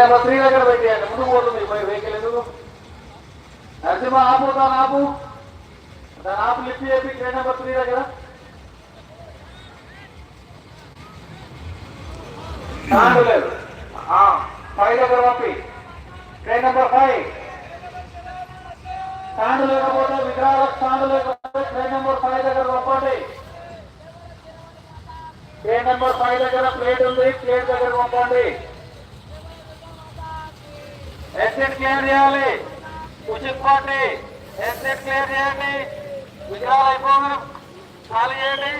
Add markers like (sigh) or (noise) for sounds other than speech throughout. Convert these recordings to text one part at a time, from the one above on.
Train number three దగ్గర పెట్టేయండి ముందుకు పోతుంది. పోయి వెహికల్ ఎందుకు? నరసింహ ఆపు దాని ఆపు. దాని ఆపు లిఫ్ట్ చేసి ట్రైన్ నెంబర్ త్రీ దగ్గర స్టాండ్ లేదు. ఫైవ్ దగ్గర పంపి. ట్రైన్ నెంబర్ ఫైవ్ స్టాండ్ లేకపోతే విగ్రహాల స్టాండ్ లేకపోతే ట్రైన్ నెంబర్ ఫైవ్ దగ్గర పంపండి. ట్రైన్ నెంబర్ ఫైవ్ దగ్గర ప్లేట్ ఉంది ప్లేట్ దగ్గర పంపండి. ఎగ్జిట్ క్లియర్ చేయాలి. ఉచిత్ పార్టీ. ఎగ్జిట్ క్లియర్ చేయండి. విగ్రహాలు అయిపోగా ఖాళీ చేయండి.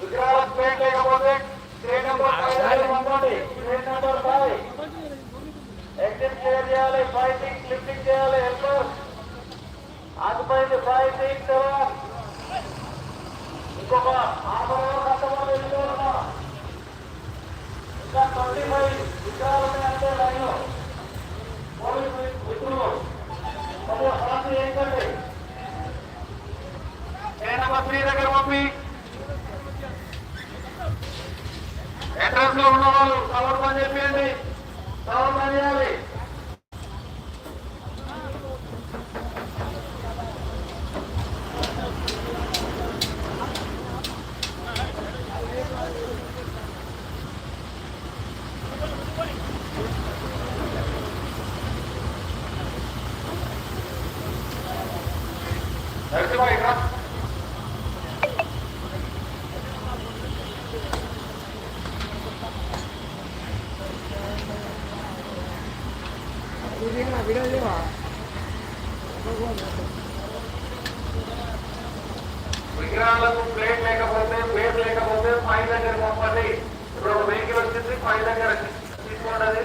విగ్రహాల ప్లేట్ లేకపోతే train number train number five exit clear చేయాలి. సిక్స్ లిఫ్టింగ్ చేయాలి. హెల్పర్ ఫైవ్ సిక్స్ సెవెన్ ఇంకొక అవర్ కష్టపడి వెళ్ళిపోతున్నా ఇంకా ట్వంటీ ఫైవ్ విగ్రహాలు ఉన్నాయంటే లైన్ పోలీసు మిత్రులు కొంచెం శాంతి ఏంటండి ట్రైన్ నెంబర్ త్రీ దగ్గర పంపి ఎంట్రన్స్లో ఉన్న వాళ్ళు కవర్ పని చెప్పండి కవర్ పని చేయాలి నరసింహ ఇక్కడ విగ్రహాలకు ప్లేట్ లేకపోతే ప్లేట్ లేకపోతే పై దగ్గర పంపండి. ఇప్పుడు ఒక వెహికల్ వచ్చింది పై దగ్గర తీసుకోండి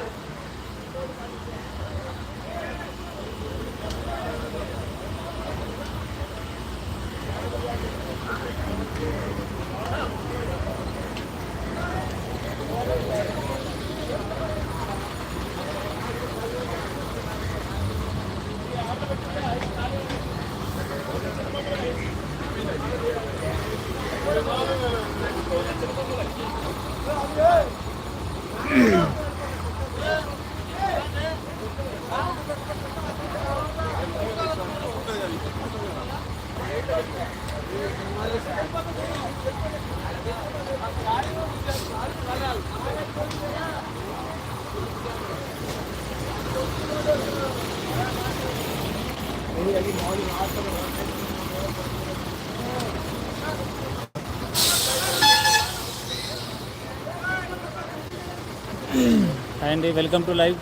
అండి వెల్కమ్ టు లైవ్.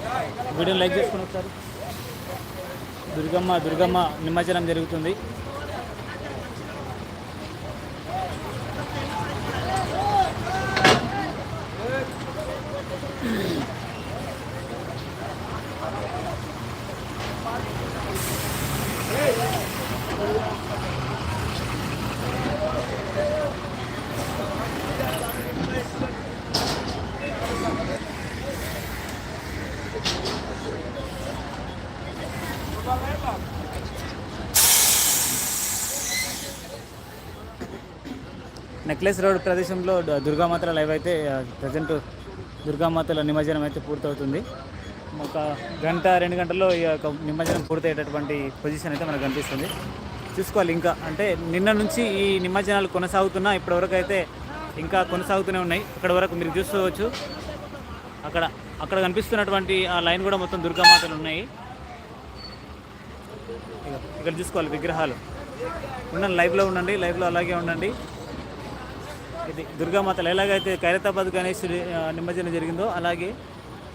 వీడియోని లైక్ చేసుకుని ఒకసారి. దుర్గమ్మ దుర్గమ్మ నిమజ్జనం జరుగుతుంది. నెక్లెస్ రోడ్ ప్రదేశంలో దుర్గామాత లైవ్ అయితే ప్రజెంట్ దుర్గామాతల నిమజ్జనం అయితే పూర్తవుతుంది. ఒక గంట రెండు గంటల్లో ఈ యొక్క నిమజ్జనం పూర్తయ్యేటటువంటి పొజిషన్ అయితే మనకు కనిపిస్తుంది. చూసుకోవాలి ఇంకా. అంటే నిన్న నుంచి ఈ నిమజ్జనాలు కొనసాగుతున్నా ఇప్పటివరకు అయితే ఇంకా కొనసాగుతూనే ఉన్నాయి. ఇక్కడ వరకు మీరు చూసుకోవచ్చు. అక్కడ అక్కడ కనిపిస్తున్నటువంటి ఆ లైన్ కూడా మొత్తం దుర్గామాతలు ఉన్నాయి. ఇక్కడ చూసుకోవాలి విగ్రహాలు. ఉండండి లైవ్లో ఉండండి లైవ్లో అలాగే ఉండండి. ఇది దుర్గామాతలు ఎలాగైతే ఖైరతాబాద్ గణేశుడి నిమజ్జనం జరిగిందో అలాగే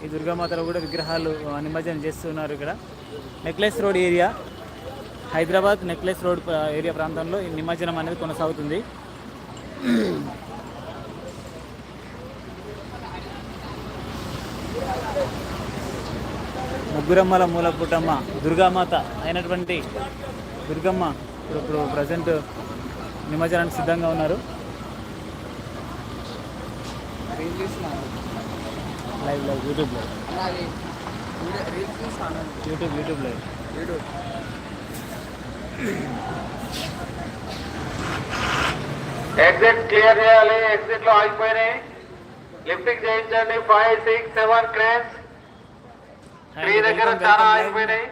ఈ దుర్గామాతలో కూడా విగ్రహాలు నిమజ్జనం చేస్తున్నారు ఇక్కడ. Necklace road area Hyderabad necklace road area ప్రాంతంలో ఈ నిమజ్జనం అనేది కొనసాగుతుంది. ముగ్గురమ్మల మూలపుటమ్మ దుర్గామాత అయినటువంటి దుర్గమ్మ ఇప్పుడు ఇప్పుడు ప్రజెంట్ నిమజ్జనానికి సిద్ధంగా ఉన్నారు. లైవ్ లైవ్ యూట్యూబ్లో నాది రీల్స్ చూస్తాను YouTube YouTube live. YouTube. Exit clear చేయాలి. ఎగ్జిట్లో ఆగిపోయినాయి. లిఫ్టింగ్ చేయించండి. Five six seven cranes three దగ్గర చాలా ఆగిపోయినాయి.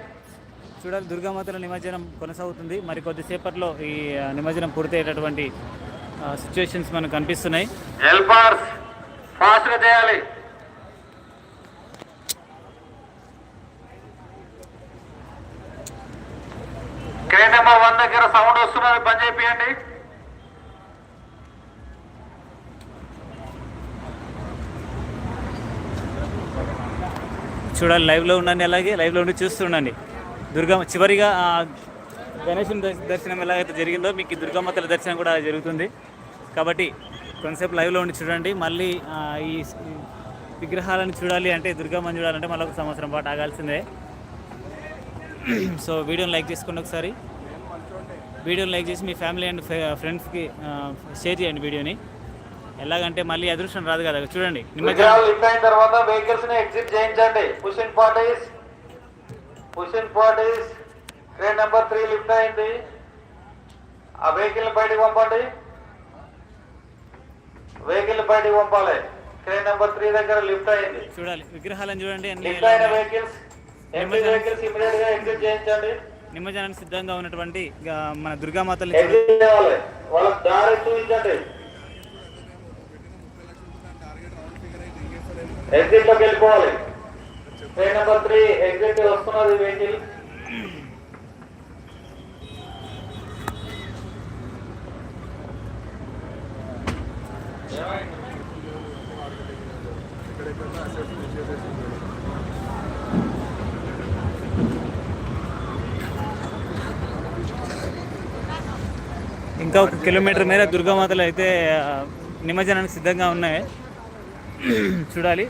చూడాలి దుర్గామాతల నిమజ్జనం కొనసాగుతుంది. మరి కొద్దిసేపట్లో ఈ నిమజ్జనం పూర్తయ్యేటటువంటి సిచ్యువేషన్స్ మనకు కనిపిస్తున్నాయి. హెల్పర్స్ ఫాస్ట్ చేయాలి. క్రేన్ నెంబర్ వన్ దగ్గర సౌండ్ వస్తున్నది బంద్ చేయండి చూడాలి లైవ్లో ఉండండి అలాగే లైవ్లో ఉండి చూస్తుండండి దుర్గమ్మ చివరిగా గణేశుని దర్శ- దర్శనం ఎలాగైతే జరిగిందో మీకు ఈ దుర్గామాతల దర్శనం కూడా జరుగుతుంది. కాబట్టి కొంతసేపు లైవ్లో ఉండి చూడండి. మళ్ళీ ఈ విగ్రహాలను చూడాలి అంటే దుర్గామ్మని చూడాలంటే మళ్ళీ ఒక సంవత్సరం పాటు ఆగాల్సిందే. సో వీడియోని లైక్ చేసుకోండి ఒకసారి. వీడియోని లైక్ చేసి మీ ఫ్యామిలీ అండ్ ఫ్రెండ్స్కి షేర్ చేయండి వీడియోని. ఎలాగంటే మళ్ళీ అదృష్టం రాదు కదా. చూడండి నిమజ్జనం లిఫ్ట్ అయిన తర్వాత వెహికల్స్ని ఎగ్జిట్ చేయించండి. Push parties pushing train number three lift అయింది. ఆ వెహికల్ బయటకు పంపండి. వెహికల్ బయటికి పంపాలి. ట్రైన్ నెంబర్ త్రీ దగ్గర లిఫ్ట్ అయింది. చూడాలి. విగ్రహాలను చూడండి లిఫ్ట్ అయిన వెహికల్స్ ఎంపీ వెహికల్స్ ఇమీడియట్గా ఎగ్జిట్ చేయించండి. నిమజ్జనానికి సిద్ధంగా ఉన్నటువంటి మన దుర్గామాతల్ని చూడ ఎగ్జిట్ చేయాలి. వాళ్ళకి దారి చూపించండి. ఎగ్జిట్లోకి వెళ్ళిపోవాలి. ట్రైన్ నెంబర్ త్రీ ఎగ్జిట్ వస్తున్నది వెహికల్. ఇంకా ఒక కిలోమీటర్ మేర దుర్గామాతలు అయితే నిమజ్జనానికి సిద్ధంగా ఉన్నాయి. (clears throat) చూడాలి.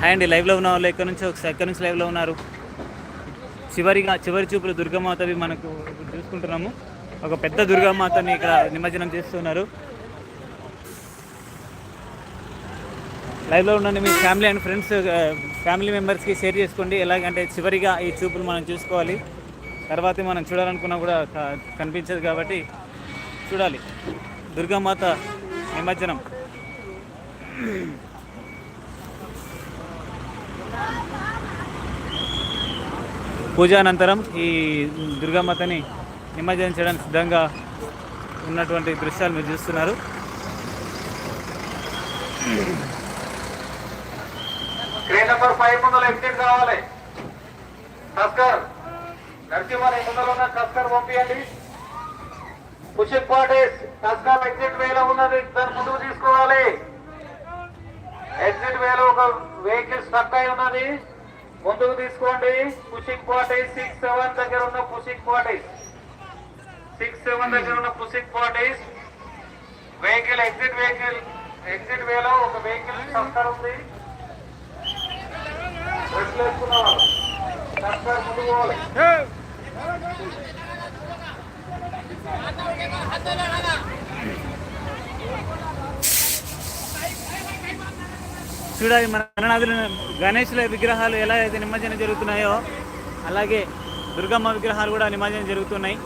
హాయ్ అండి లైవ్లో ఉన్న వాళ్ళు ఎక్కడి నుంచి ఒకసారి ఎక్కడి నుంచి లైవ్లో ఉన్నారు? చివరిగా చివరి చూపులు దుర్గామాతవి మనకు ఇప్పుడు చూసుకుంటున్నాము. ఒక పెద్ద దుర్గామాతని ఇక్కడ నిమజ్జనం చేస్తున్నారు. లైవ్లో ఉండండి మీ ఫ్యామిలీ అండ్ ఫ్రెండ్స్ ఫ్యామిలీ మెంబర్స్కి షేర్ చేసుకోండి. ఎలాగంటే చివరిగా ఈ చూపులు మనం చూసుకోవాలి. తర్వాత మనం చూడాలనుకున్నా కూడా కనిపించదు కాబట్టి చూడాలి. దుర్గామాత నిమజ్జనం. పూజ అనంతరం ఈ దుర్గామాతని నిమజ్జనం చేయడానికి సిద్ధంగా ఉన్నటువంటి దృశ్యాలు మీరు చూస్తున్నారు. స్క్రీన్ నెంబర్ ఫైవ్ ముందర ఎగ్జిట్ కావాలి. టస్కర్ నరసింహని ముందర ఉన్న టస్కర్ పంపించండి పుషింగ్ పార్టీస్ టస్కర్ ఎగ్జిట్ వేలో ఉన్నది. దాని ముందుకు తీసుకోవాలి. ఎగ్జిట్ వేలో ఒక వెహికల్ స్టక్ అయి ఉన్నది. ముందుకు తీసుకోండి. పుషింగ్ పార్టీస్ సిక్స్ సెవెన్ దగ్గర ఉన్న పుషింగ్ పార్టీస్ సిక్స్ సెవెన్ దగ్గర ఉన్న pushing parties vehicle exit vehicle exit వేలో ఒక వెహికల్ టస్కర్ ఉంది. డ్రెస్సులు పోవాలి. చూడాలి మన అన్ననాథుల గణేశుల విగ్రహాలు ఎలా అయితే నిమజ్జనం జరుగుతున్నాయో అలాగే దుర్గమ్మ విగ్రహాలు కూడా నిమజ్జనం జరుగుతున్నాయి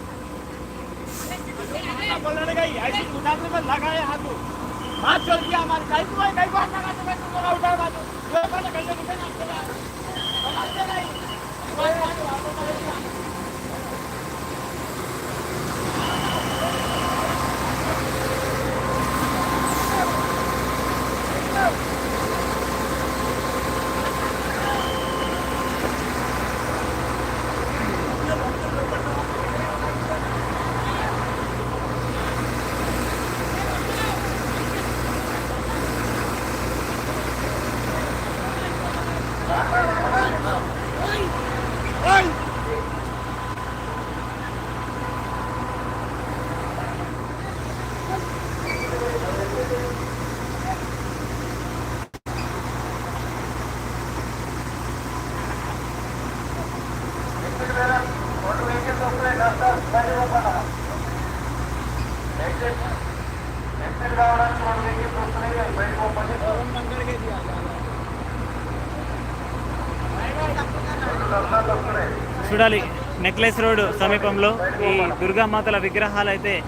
చూడాలి. నెక్లెస్ రోడ్ సమీపంలో ఈ దుర్గామాతల విగ్రహాలు అయితే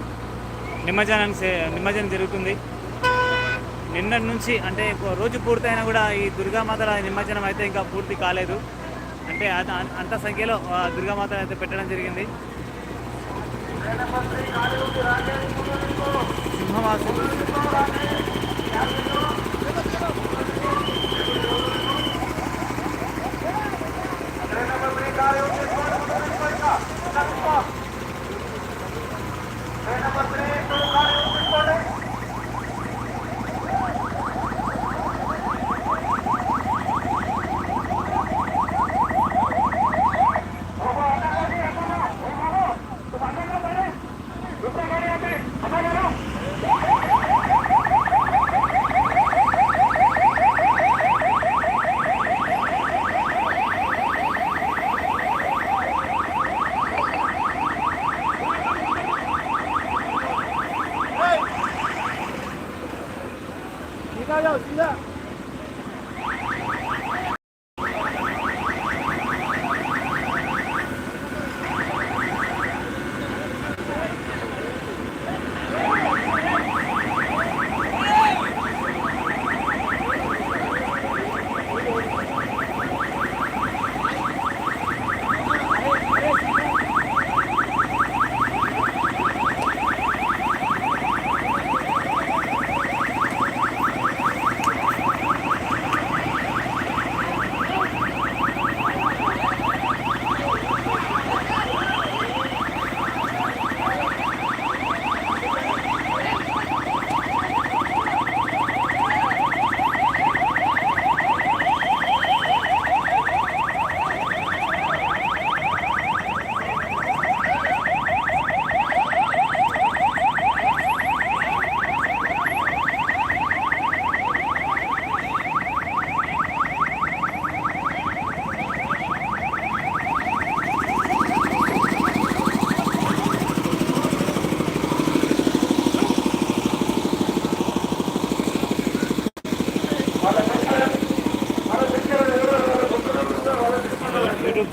నిమజ్జనం నిమజ్జనం జరుగుతుంది. నిన్నటి నుంచి అంటే రోజు పూర్తయినా కూడా ఈ దుర్గామాతల నిమజ్జనం అయితే ఇంకా పూర్తి కాలేదు. అంటే అంత- అంత సంఖ్యలో దుర్గామాత అయితే పెట్టడం జరిగింది. సింహవాసం. Kaya na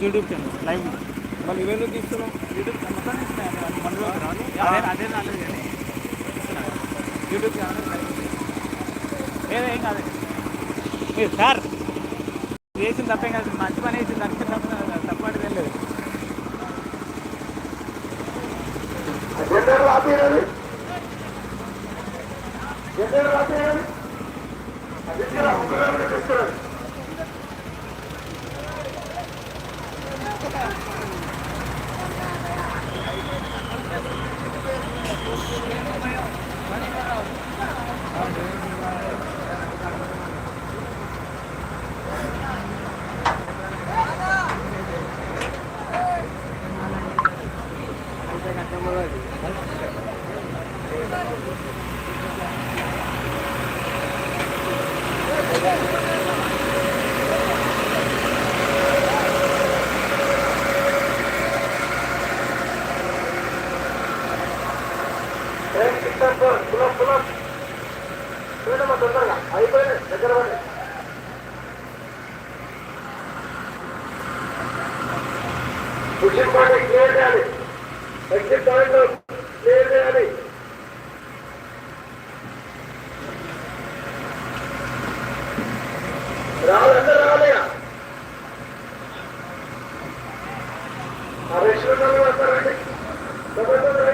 YouTube channel live మళ్ళీ ఇవన్నీ తీస్తున్నాం యూట్యూబ్ ఛానల్. అదే రాలేదు కానీ. యూట్యూబ్ ఛానల్ లైవ్ ఉంది. ఏదో ఏం కాదు మీరు సార్ 安倍首相の噂がね、どこどこ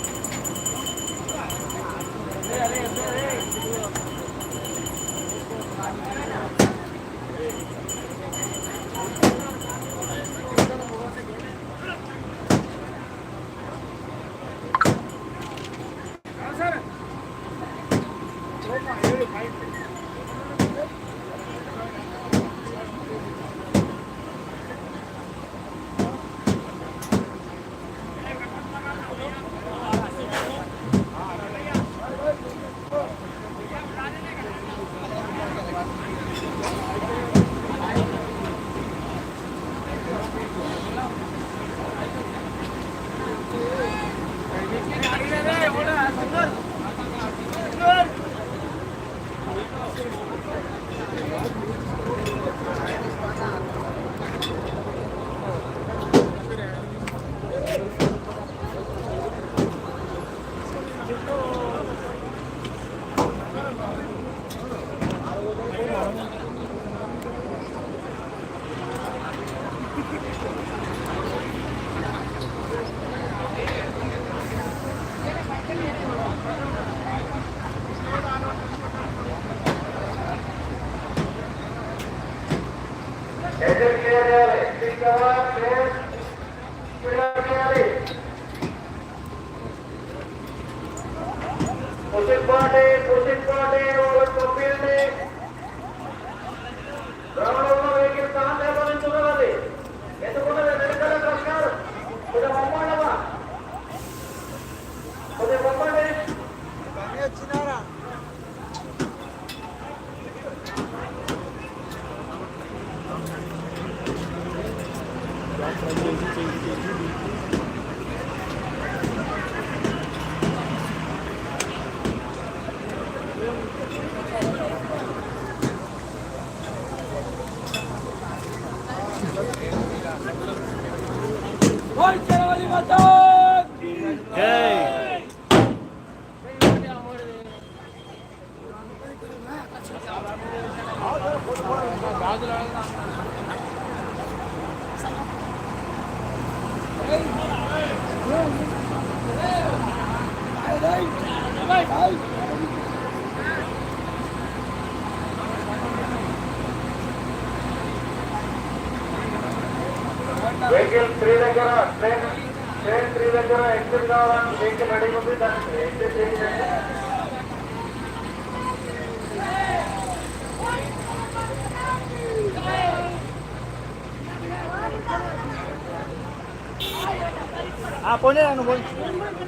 చేయాలి ఎగ్జిట్ కవర్ క్లియర్ క్లియర్ చేయాలి పుషింగ్ పార్టీ పుషింగ్ పార్టీ వాళ్ళకి పంపించండి గ్రౌండ్లో వెహికల్ కాంటాక్ట్ నుంచి వెహికల్ త్రీ దగ్గర ట్రైన్ ట్రైన్ త్రీ దగ్గర ఎగ్జిట్ కావాలని వెహికల్ రెడీ ఉంది దాన్ని ఎగ్జిట్ చేయండి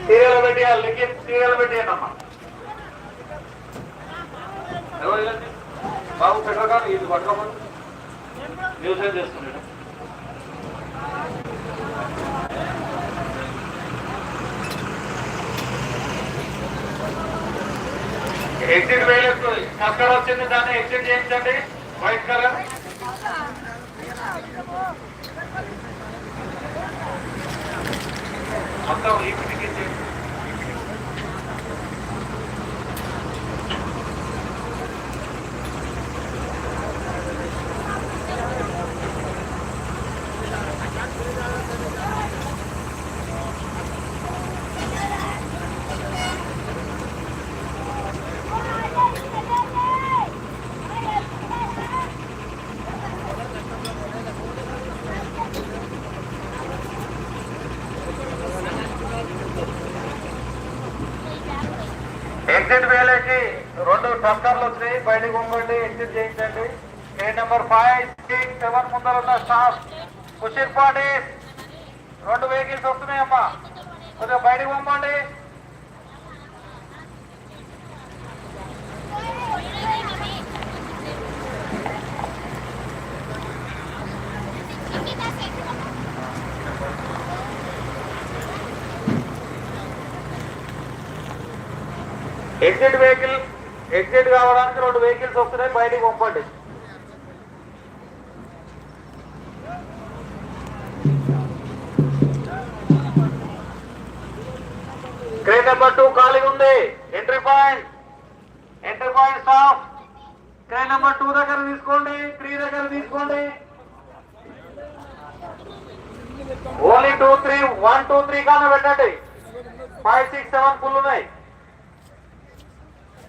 సీరియల్ పెట్టేయాలి లిఖిత్ సీరియల్ పెట్టేయండి అమ్మా బాబు పెట్టగా ఇది పట్టుకోమని న్యూస్ ఏం ఎగ్జిట్ వేయలేదు. అక్కడ వచ్చింది దాన్ని ఎగ్జిట్ చేయించండి. White colour. మొత్తం ఈ టికెట్ చేయండి ఎగ్జిట్ వేలకి రెండు టక్కర్లు వచ్చినాయి. బయటకు ఉండండి ఎగ్జిట్ చేయించండి. Gate number five six seven ముందర ఉన్న స్టాఫ్. కుషిర్ పాటి రెండు వెహికల్స్ వస్తున్నాయమ్మా. కొద్దిగా బయటకు పంపండి ఎగ్జిట్ వెహికల్ ఎగ్జిట్ కావడానికి రెండు వెహికల్స్ వస్తున్నాయి బయటికి పంపండి. క్రేట్ నెంబర్ టూ ఖాళీ ఉంది. Entry point entry point staff crate number two దగ్గర తీసుకోండి త్రీ దగ్గర తీసుకోండి. Only two three one two three కానీ పెట్టండి. ఫైవ్ సిక్స్ సెవెన్ ఫుల్ ఉన్నాయి.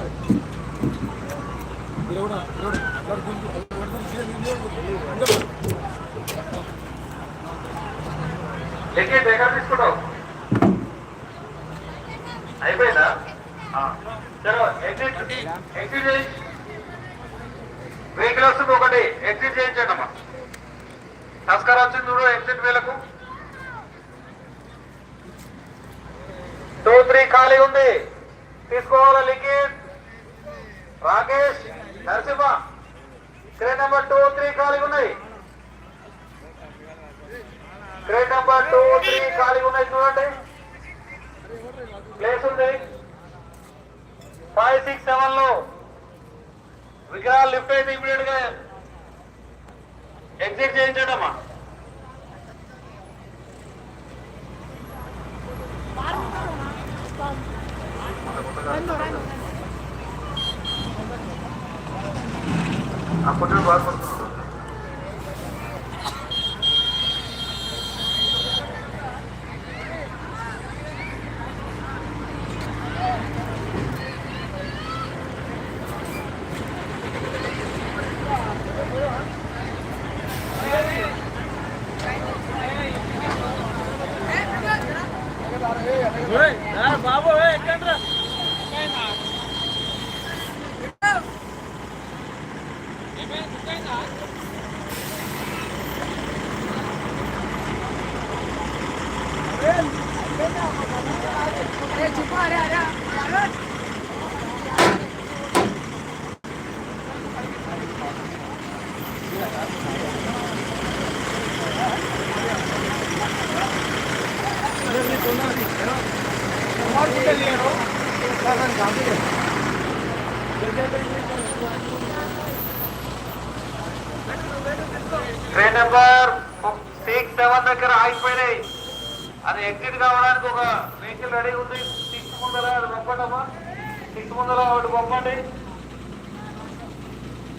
sorry. ప్లేస్ ఉంది. ఫైవ్ సిక్స్ సెవెన్లో విగ్రహాలు లిఫ్ట్ అయితే ఇమీడియట్గా ఎగ్జిట్ చేయించడమ్మా అప్పుడు బాధపడుతుంది